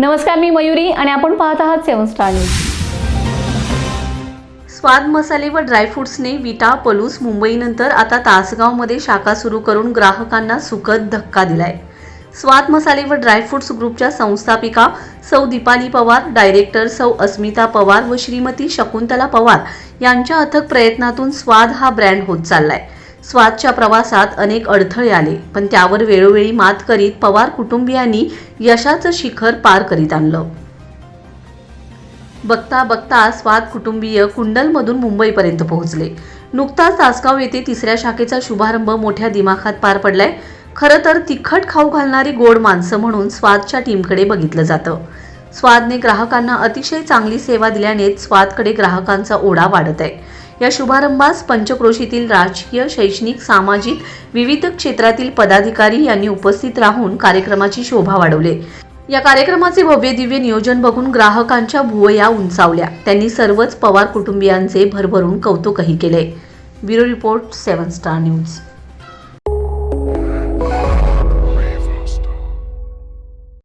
नमस्कार मी मयुरी आणि आपण पाहत आहात सेवन स्टार न्यूज. स्वाद मसाले व ड्रायफ्रुट्सने विटा पलूस मुंबईनंतर आता तासगावमध्ये शाखा सुरू करून ग्राहकांना सुखद धक्का दिलाय. स्वाद मसाले व ड्रायफ्रुट्स ग्रुपच्या संस्थापिका सौ दीपाली पवार डायरेक्टर सौ अस्मिता पवार व श्रीमती शकुंतला पवार यांच्या अथक प्रयत्नातून स्वाद हा ब्रँड होत चाललाय. स्वादच्या प्रवासात अनेक अडथळे आले पण त्यावर वेळोवेळी मात करीत पवार कुटुंबियांनी यशाचं शिखर पार करीत आणलं. बघता बघता स्वाद कुटुंबीय कुंडलमधून मुंबईपर्यंत पोहोचले. नुकताच तासगाव येथे तिसऱ्या शाखेचा शुभारंभ मोठ्या दिमाखात पार पडलाय. खरं तर तिखट खाऊ घालणारी गोड माणसं म्हणून स्वादच्या टीमकडे बघितलं जातं. स्वादने ग्राहकांना अतिशय चांगली सेवा दिल्यानेच स्वादकडे ग्राहकांचा ओढा वाढत आहे या शुभारंभास पंचक्रोशीतील राजकीय शैक्षणिक सामाजिक विविध क्षेत्रातील पदाधिकारी यांनी उपस्थित राहून कार्यक्रमाची शोभा वाढवली. या कार्यक्रमाचे भव्य दिव्य नियोजन बघून ग्राहकांच्या भुवया उंचावल्या. त्यांनी सर्वच पवार कुटुंबियांचे भरभरून कौतुकही केले. Bureau report seven star news.